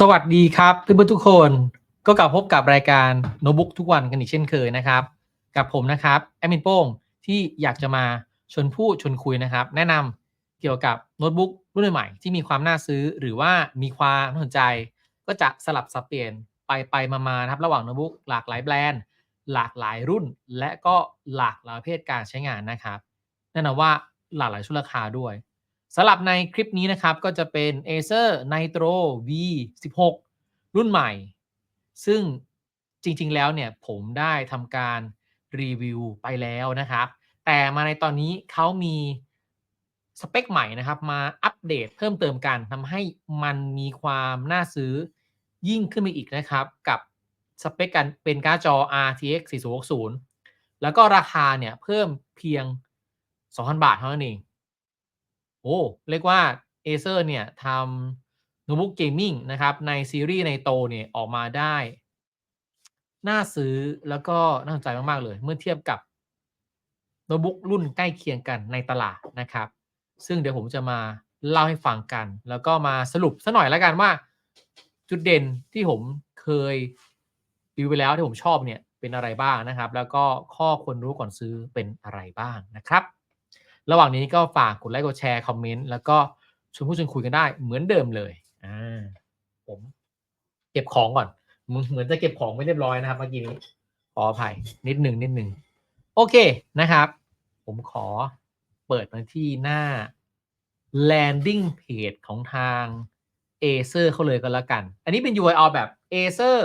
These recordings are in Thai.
สวัสดีครับเพื่อนทุกคนก็กลับพบกับรายการโน้ตบุ๊กทุกวันกันอีกเช่นเคยนะครับ กับผมนะครับแอมินโป้งที่อยากจะมาชวนพูดชวนคุยนะครับ แนะนำ กี่ยวกับโน้ตบุ๊กรุ่นใหม่ที่มีความน่าซื้อหรือว่ามีความน่าสนใจ ก็จะสลับสับเปลี่ยนไปไปมาๆนะครับระหว่างโน้ตบุ๊กหลากหลายแบรนด์ หลากหลายรุ่น และก็หลากหลายประเภทการใช้งานนะครับแน่นอนว่าหลากหลายชุดราคาด้วยสำหรับในคลิปนี้นะครับก็จะเป็น Acer Nitro V16 รุ่นใหม่ ซึ่งจริงๆแล้วเนี่ยผมได้ทำการรีวิวไปแล้วนะครับ แต่มาในตอนนี้เขามี สเปคใหม่นะครับ มาอัปเดตเพิ่มเติมกันทำให้มันมีความน่าซื้อยิ่งขึ้นไปอีกนะครับ กับสเปคกันเป็นการ์ดจอ RTX 4060 แล้วก็ราคาเนี่ยเพิ่มเพียง 2,000 บาทเท่านั้นเอง โอ้ เรียกว่า Acer เนี่ยทำโน้ตบุ๊กเกมมิ่งนะครับ ในซีรีส์ในโตเนี่ยออกมาได้ น่าซื้อแล้วก็น่าสนใจมาก ๆ เลย เมื่อเทียบกับโน้ตบุ๊กรุ่นใกล้เคียงกันในตลาดนะครับ ซึ่งเดี๋ยวผมจะมาเล่าให้ฟังกัน แล้วก็มาสรุปสักหน่อยแล้วกันว่า จุดเด่นที่ผมเคยรีวิวไปแล้วที่ผมชอบเนี่ยเป็นอะไรบ้างนะครับ แล้วก็ข้อควรรู้ก่อนซื้อเป็นอะไรบ้างนะครับ ระหว่างนี้ก็ฝากกดไลค์กดแชร์คอมเมนต์แล้วก็ชวนพูดชวนคุยกันได้เหมือนเดิมเลยอ่าผมเก็บของก่อนมึงเหมือนจะเก็บของไม่เรียบร้อยนะครับเมื่อกี้นี้ขออภัยนิดหนึ่งนิดหนึ่งโอเคนะครับ ผมขอ เปิดมาที่หน้า landing page ของทาง Acer เขาเลยก็แล้วกัน อันนี้เป็น URL แบบ acer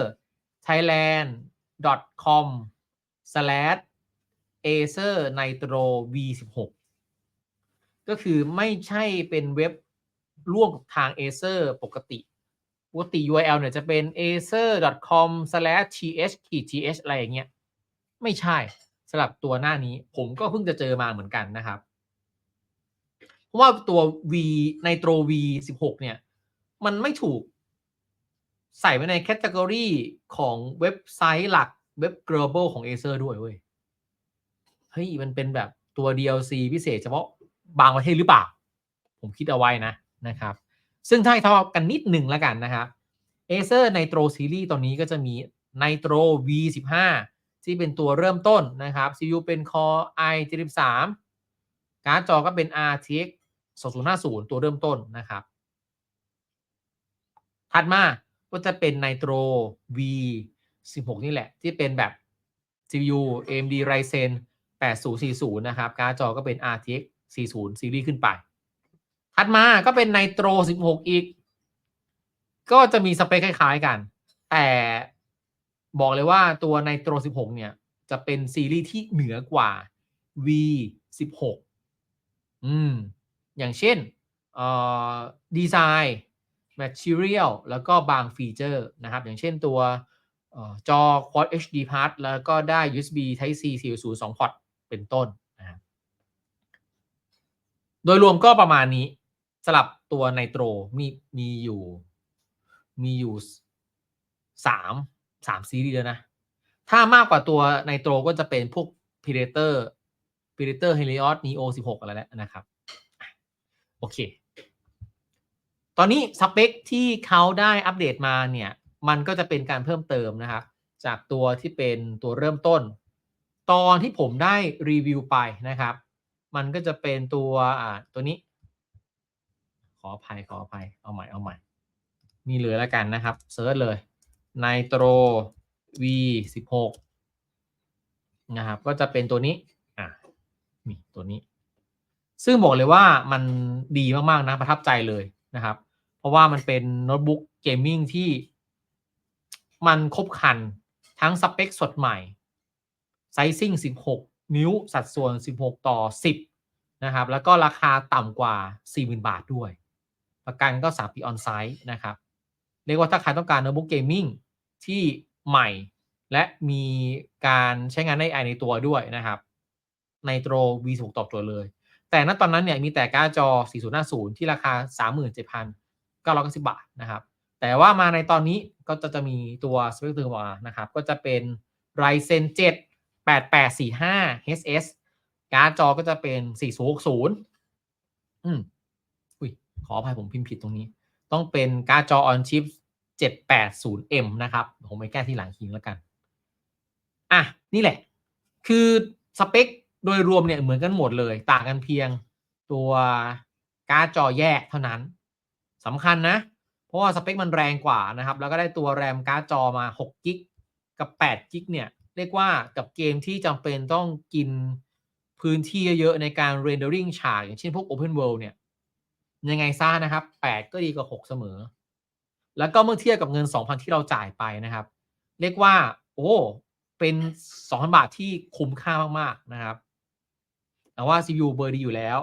thailand com slash acer nitro v16 ก็คือไม่ใช่เป็นเว็บร่วมกับทาง Acer ปกติ ปกติ URL เนี่ยจะเป็น acer.com/th/th อะไรอย่างเงี้ย ไม่ใช่สำหรับตัวหน้านี้ผมก็เพิ่งจะเจอมาเหมือนกันนะครับ เพราะว่าตัว V Nitro V16 เนี่ย มันไม่ถูกใส่ไว้ในแคตตากรีของเว็บไซต์หลักเว็บ global ของ Acer ด้วยเว้ย เฮ้ย มันเป็นแบบตัว DLC พิเศษเฉพาะบางประเทศหรือเปล่า ผมคิดเอาไว้นะนะครับ ซึ่งถ้าให้เท่ากันนิดหนึ่งแล้วกันนะครับ Acer Nitro Series ตอนนี้ก็จะมี Nitro V15 ที่เป็นตัวเริ่มต้นนะครับ CPU เป็น Core i73 การ์ดจอก็เป็น RTX 2050 ตัวเริ่มต้นนะครับ ถัดมาก็จะเป็น Nitro V16 นี่แหละ ที่เป็นแบบ CPU AMD Ryzen 8040 นะครับ การ์ดจอก็เป็น RTX 40 ซีรีส์ขึ้นไป ถัดมาก็เป็น Nitro 16 อีก ก็จะมีสเปคคล้ายๆกัน แต่บอกเลยว่าตัว Nitro 16 เนี่ย จะเป็นซีรีส์ที่เหนือกว่า V16 อืม อย่างเช่นดีไซน์ Material แล้วก็บางฟีเจอร์นะครับ อย่างเช่นตัวจอ Quad HD Plus แล้วก็ได้ USB Type C 4.0 2พอร์ตเป็นต้นนะโดยรวมก็ประมาณนี้สลับตัวไนโตรมีมีอยู่มีอยู่สามสามซีรีส์แล้วนะ ถ้ามากกว่าตัวไนโตรก็จะเป็นพวก Predator Predator Helios Neo 16 อะไรแล้วนะครับ โอเค ตอนนี้สเปคที่เขาได้อัปเดตมาเนี่ย มันก็จะเป็นการเพิ่มเติมนะครับ จากตัวที่เป็นตัวเริ่มต้น ตอนที่ผมได้รีวิวไปนะครับ มันก็จะเป็นตัวอ่าตัวนี้ ขออภัยขออภัยเอาใหม่เอาใหม่ นี่เลยแล้วกันนะครับเซิร์ชเลย Nitro V16 นะครับ ก็จะเป็นตัวนี้ อะนี่ตัวนี้ ซึ่งบอกเลยว่ามันดีมากๆนะประทับใจเลยนะครับ เพราะว่ามันเป็นโน้ตบุ๊กเกมมิ่งที่มันครบครันทั้งสเปคสดใหม่ ไซซิ่ง 16 นิ้วสัดส่วน 16 ต่อ 10 นะครับ แล้วก็ราคาต่ำกว่า 40,000 บาทด้วย ประกันก็ 3 ปีออนไซต์นะครับ เรียกว่าถ้าใครต้องการโน้ตบุ๊กเกมมิ่งที่ใหม่และมีการใช้งานได้ไอในตัวด้วยนะครับ ในโตร V16 ตอบโจทย์เลย แต่ณตอนนั้นเนี่ยมีแต่การ์ดจอ 4050 ที่ราคา 37,990 บาทนะครับ แต่ว่ามาในตอนนี้ก็จะจะมีตัวสเปคตัวมานะครับ ก็จะเป็น Ryzen 7 8845 HS การ์ดจอก็จะเป็น 4060 อืมอุ้ย ขออภัยผมพิมพ์ผิดตรงนี้ ต้องเป็นการ์ดจอ on chip 780M นะครับ ผมไปแก้ที่หลังคิงแล้วกัน อะ นี่แหละ คือสเปค โดยรวมเนี่ยเหมือนกันหมดเลย ต่างกันเพียงตัวการ์ดจอแยกเท่านั้นสำคัญนะ เพราะว่าสเปคมันแรงกว่านะครับ แล้วก็ได้ตัวแรมการ์ดจอมา6กิกกับ8กิกเนี่ย เรียกว่ากับเกมที่จำเป็นต้องกินพื้นที่เยอะๆในการเรนเดอริงฉากอย่างเช่นพวก Open World เนี่ย ยังไงซ่านะครับ 8 ก็ดีกว่า 6 เสมอ แล้วก็เมื่อเทียบกับเงิน 2,000 ที่เราจ่ายไปนะครับ เรียกว่า โอ้ เป็น 2,000 บาทที่คุ้มค่ามากๆนะครับ แต่ว่า CPU เบอร์ดีอยู่แล้ว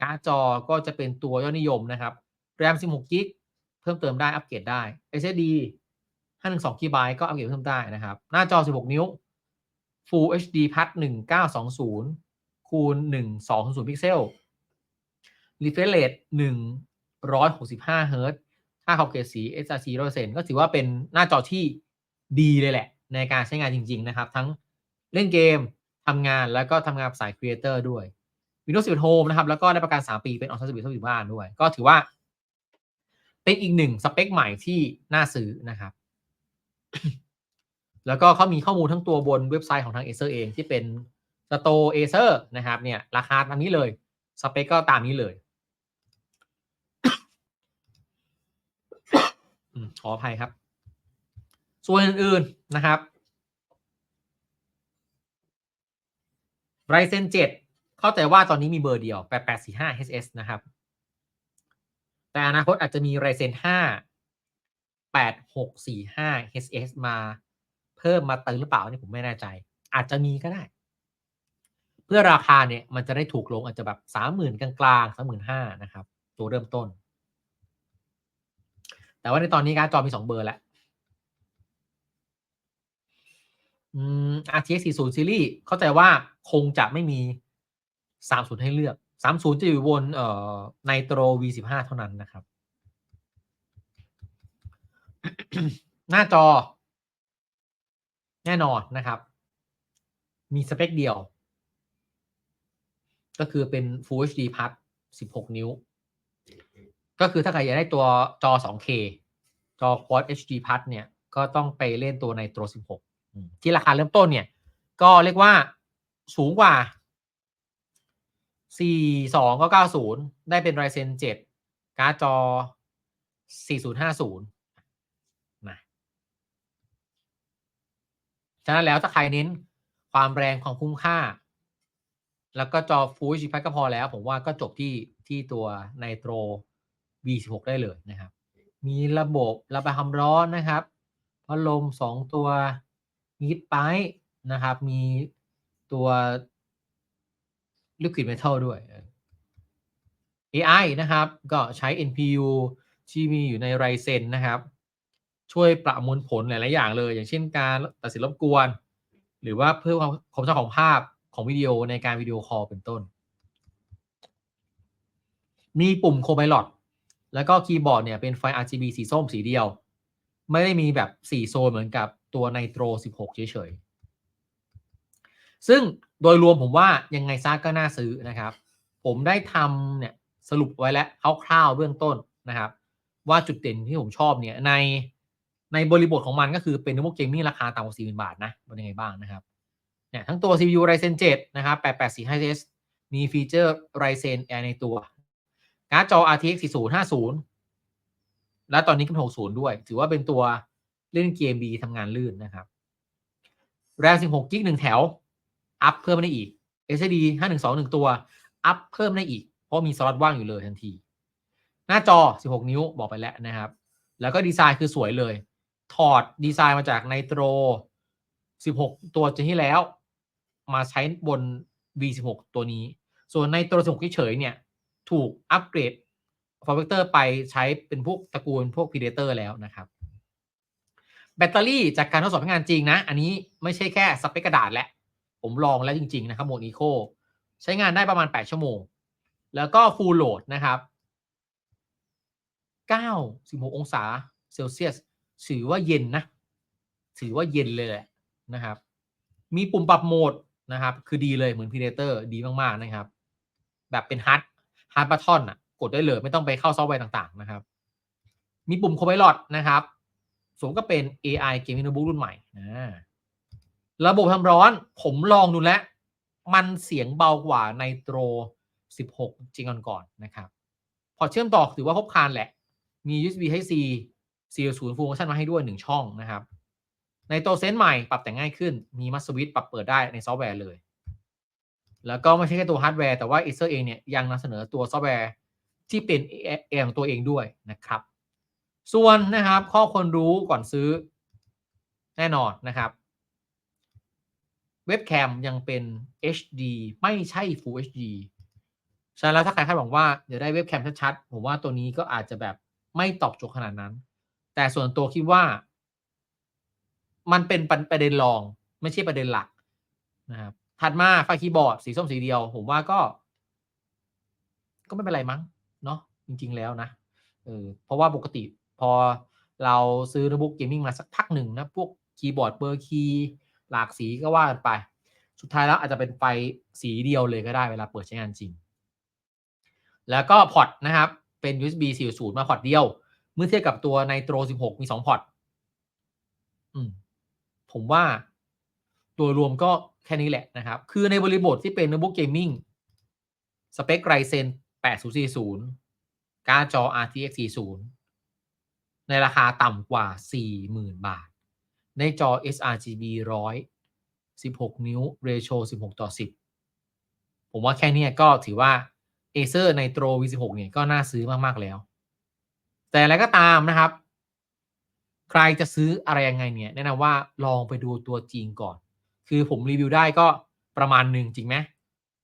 การ์ดจอก็จะเป็นตัวยอดนิยมนะครับแรม16กิกเพิ่มเติมได้อัปเกรดได้ SSD 512 GB ก็อัปเกรดเพิ่มได้นะครับ หน้าจอ 16 นิ้ว Full HD Plus 1920 คูณ 1200 พิกเซล Refresh Rate 165 Hz ถ้าเขาเกรดสี sRC 100%ก็ถือว่าเป็นหน้าจอที่ดีเลยแหละ ในการใช้งานจริง ๆ นะครับ ทั้งเล่นเกม ทำงานแล้วก็ทำงานสายครีเอเตอร์ด้วย Windows 11 Home นะครับ แล้วก็ได้ประกัน 3 ปีเป็นออ t ส s ิ v ทั่วบ้านด้วย ก็ถือว่า เป็นอีกหนึ่งสเปคใหม่ที่น่าซื้อนะครับ แล้วก็เขามีข้อมูลทั้งตัวบนเว็บไซต์ของทาง Acer เองที่เป็น Store Acer นะครับ เนี่ย ราคาตามนี้เลย สเปคก็ตามนี้เลยขออภัยครับ ส่วนอื่นๆนะครับ Ryzen 7เข้าใจว่าตอนนี้มีเบอร์เดียว 8845 HS นะครับ แต่อนาคตอาจจะมี Ryzen 5 8645 HS มาเพิ่มมาเติมหรือเปล่านี่ผมไม่แน่ใจ อาจจะมีก็ได้ เพื่อราคาเนี่ยมันจะได้ถูกลงอาจจะแบบ 30,000 กลางๆ 35,000นะครับ ตัวเริ่มต้น แต่ว่าในตอนนี้การจอมี 2 เบอร์แล้วอืม RTX 40 Series เข้าใจว่า คงจะไม่มี 30 ให้เลือก 30 จะอยู่บนเอ่อ Nitro V15 เท่านั้นนะครับ หน้าจอ แน่นอนนะครับ มีสเปคเดียว ก็คือเป็น Full HD Plus 16 นิ้ว ก็คือถ้าใครอยากได้ตัวจอ 2K จอ Quad HD Plus เนี่ย ก็ต้องไปเล่นตัว Nitro 16 ที่ราคาเริ่มต้นเนี่ย ก็เรียกว่า สูงกว่า 42 ก็ 90 ได้เป็น Ryzen 7การ์ดจอ 4050นะฉะนั้นแล้วถ้าใครเน้นความแรงความคุ้มค่า แล้วก็จอ Full HD Plus ก็พอแล้ว ผมว่าก็จบที่ที่ตัว Nitro V16 ได้เลยนะครับ มีระบบระบายความร้อนนะครับพัดลม 2 ตัว Heat Pipe นะครับ มี ตัว Liquid Metal ด้วย AI นะครับ ก็ใช้ NPU ที่มีอยู่ใน Ryzen นะครับ ช่วยประมวลผลหลาย ๆ อย่างเลย อย่างเช่นการตัดสินรบกวน หรือว่าเพิ่มความคมชัดของภาพของวิดีโอในการวิดีโอคอลเป็นต้น มีปุ่ม Copilot แล้วก็คีย์บอร์ดเนี่ยเป็นไฟ RGB สีส้มสีเดียว ไม่ได้มีแบบสีโซนเหมือนกับตัว Nitro 16 เฉย ๆ ซึ่งโดยรวมผมว่ายังไงซะก็น่าซื้อนะครับ ผมได้ทำเนี่ยสรุปไว้แล้วคร่าวๆเบื้องต้นนะครับ ว่าจุดเด่นที่ผมชอบเนี่ยในในบริบทของมันก็คือเป็นโน o ตบุ๊กเกมมิ่งราคาต่ำกว่า40,000บาทนะเป็นยังไงบ้างนะครับเนี่ยทั้งตัว CPU Ryzen 7 นะครับ 8845S มีฟีเจอร์ Ryzen Air ในตัว การ์ดจอ RTX 4050 และตอนนี้ก็เป็น60 ด้วย ถือว่าเป็นตัวเล่นเกมดีทำงานลื่นนะครับ แรม 16 กิกหนึ่งแถว อัพเพิ่มได้อีก SSD 512 1 ตัว อัพเพิ่มได้อีก เพราะมีสล็อตว่างอยู่เลยทันที หน้าจอ 16 นิ้วบอกไปแล้วนะครับ แล้วก็ดีไซน์คือสวยเลย ถอดดีไซน์มาจาก Nitro 16 ตัวที่แล้ว มาใช้บน V16 ตัวนี้ ส่วน Nitro 16 เฉยเนี่ย ถูกอัปเกรดฟอร์เวกเตอร์ไปใช้เป็นพวกตระกูลพวก Predator แล้วนะครับ แบตเตอรี่จากการทดสอบงานจริงนะ อันนี้ไม่ใช่แค่สเปคกระดาษและ ผมลองแล้วจริง ๆ นะครับโหมดอีโคใช้งานได้ประมาณ 8 ชั่วโมง แล้วก็ full load นะครับ9-16องศาเซลเซียสถือว่าเย็นนะ ถือว่าเย็นเลยนะครับ มีปุ่มปรับโหมดนะครับ คือดีเลยเหมือน Predator ดีมาก ๆ นะครับ แบบเป็น hard hard button อะ กดได้เลยไม่ต้องไปเข้าซอฟต์แวร์ต่างๆ นะครับ มีปุ่ม Copilot นะครับ สมก็เป็น AI Gaming Notebook รุ่นใหม่นะ ระบบทำร้อนผมลองดูแล้ว มันเสียงเบากว่า Nitro 16 จริงก่อนๆนะครับ พอเชื่อมต่อถือว่าครบครันแหละ มี USB Type C 4.0 Full Function มาให้ด้วย 1 ช่องนะครับในตัวเซนส์ใหม่ปรับแต่งง่ายขึ้น มีมัสวิตปรับเปิดได้ในซอฟต์แวร์เลย แล้วก็ไม่ใช่แค่ตัวฮาร์ดแวร์แต่ว่า Acer เองเนี่ยยังนำเสนอตัวซอฟต์แวร์ที่เป็นเองของตัวเองด้วยนะครับ ส่วนนะครับข้อควรรู้ก่อนซื้อแน่นอนนะครับ เว็บแคมยังเป็น HD ไม่ใช่ Full HD ฉะนั้นแล้วถ้าใครคาดหวังว่าเดี๋ยวได้เว็บแคมชัดๆ ผมว่าตัวนี้ก็อาจจะแบบไม่ตอบโจทย์ขนาดนั้น แต่ส่วนตัวคิดว่า มันเป็นประเด็นรอง ไม่ใช่ประเด็นหลักนะครับถัดมาไฟคีย์บอร์ดสีส้มสีเดียว ผมว่าก็ ก็ไม่เป็นไรมั้งเนาะจริง ๆ แล้วนะเออเพราะว่าปกติพอเราซื้อโน้ตบุ๊กเกมมิ่งมาสักพักหนึ่งนะ พวกคีย์บอร์ดเบอร์คีย์ หลากสีก็ว่ากันไป สุดท้ายแล้วอาจจะเป็นไฟสีเดียวเลยก็ได้เวลาเปิดใช้งานจริง แล้วก็พอร์ตนะครับ เป็น USB 4.0 มาพอร์ตเดียว เมื่อเทียบกับตัว Nitro 16 มี 2 พอร์ตผมว่าตัวรวมก็แค่นี้แหละนะครับ คือในบริบทที่เป็นโน้ตบุ๊กเกมมิ่งสเปค Ryzen 8040 การ์ดจอ RTX 40 ในราคาต่ำกว่า 40,000 บาท ในจอ sRGB 100 16 นิ้ว ratio 16 ต่อ 10 ผมว่าแค่นี้ก็ถือว่า Acer Nitro V16 เนี่ยก็น่าซื้อมาก ๆ แล้ว แต่อะไรก็ตามนะครับ ใครจะซื้ออะไรยังไงเนี่ย แนะนำว่าลองไปดูตัวจริงก่อน คือผมรีวิวได้ก็ประมาณหนึ่งจริงไหม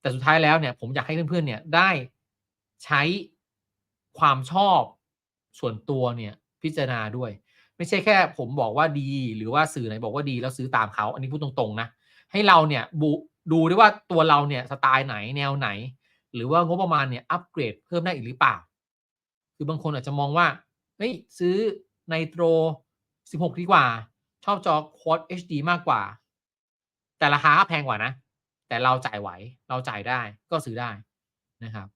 แต่สุดท้ายแล้วเนี่ยผมอยากให้เพื่อนๆเนี่ยได้ใช้ความชอบส่วนตัวเนี่ยพิจารณาด้วย ไม่ใช่แค่ผมบอกว่าดี หรือว่าสื่อไหนบอกว่าดีแล้วซื้อตามเขาอันนี้พูดตรงๆนะให้เราเนี่ยบูดูด้วยว่าตัวเราเนี่ยสไตล์ไหนแนวไหน หรือว่างบประมาณเนี่ยอัปเกรดเพิ่มได้อีกหรือเปล่า คือบางคนอาจจะมองว่าเฮ้ยซื้อ Nitro 16 ดีกว่า ชอบจอ Quad HD มากกว่า แต่ราคาแพงกว่านะ แต่เราจ่ายไหวเราจ่ายได้ก็ซื้อได้นะครับ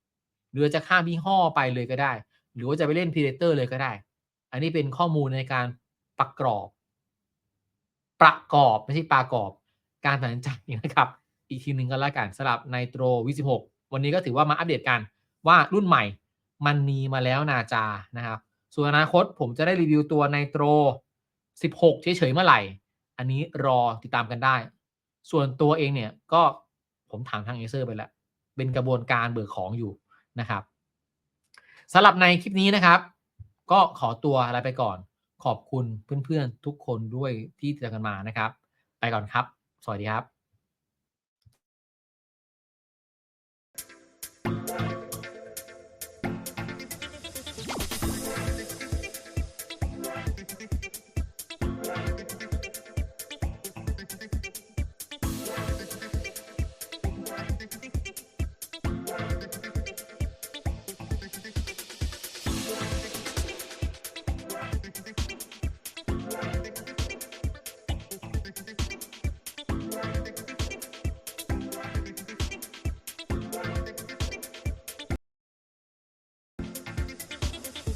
หรือจะข้ามยี่ห้อไปเลยก็ได้ หรือว่าจะไปเล่นพ p r e d a t o r เลยก็ได้ อันนี้เป็นข้อมูลในการประกอบ ประกอบไม่ใช่ปากอบ การตัดสินใจนะครับ อีกทีหนึ่งก็แล้วกันสำหรับ Nitro V16 วันนี้ก็ถือว่ามาอัปเดตกันว่ารุ่นใหม่มันมีมาแล้วนาจานะครับ ส่วนอนาคตผมจะได้รีวิวตัว Nitro 16 เฉยๆเมื่อไหร่ อันนี้รอติดตามกันได้ ส่วนตัวเองเนี่ยก็ผมถามทาง Acer ไปแล้ว เป็นกระบวนการเบิกของอยู่นะครับสำหรับในคลิปนี้นะครับ ก็ขอตัวอะไรไปก่อน ขอบคุณเพื่อนๆทุกคนด้วยที่เจอกันมานะครับ ไปก่อนครับ สวัสดีครับ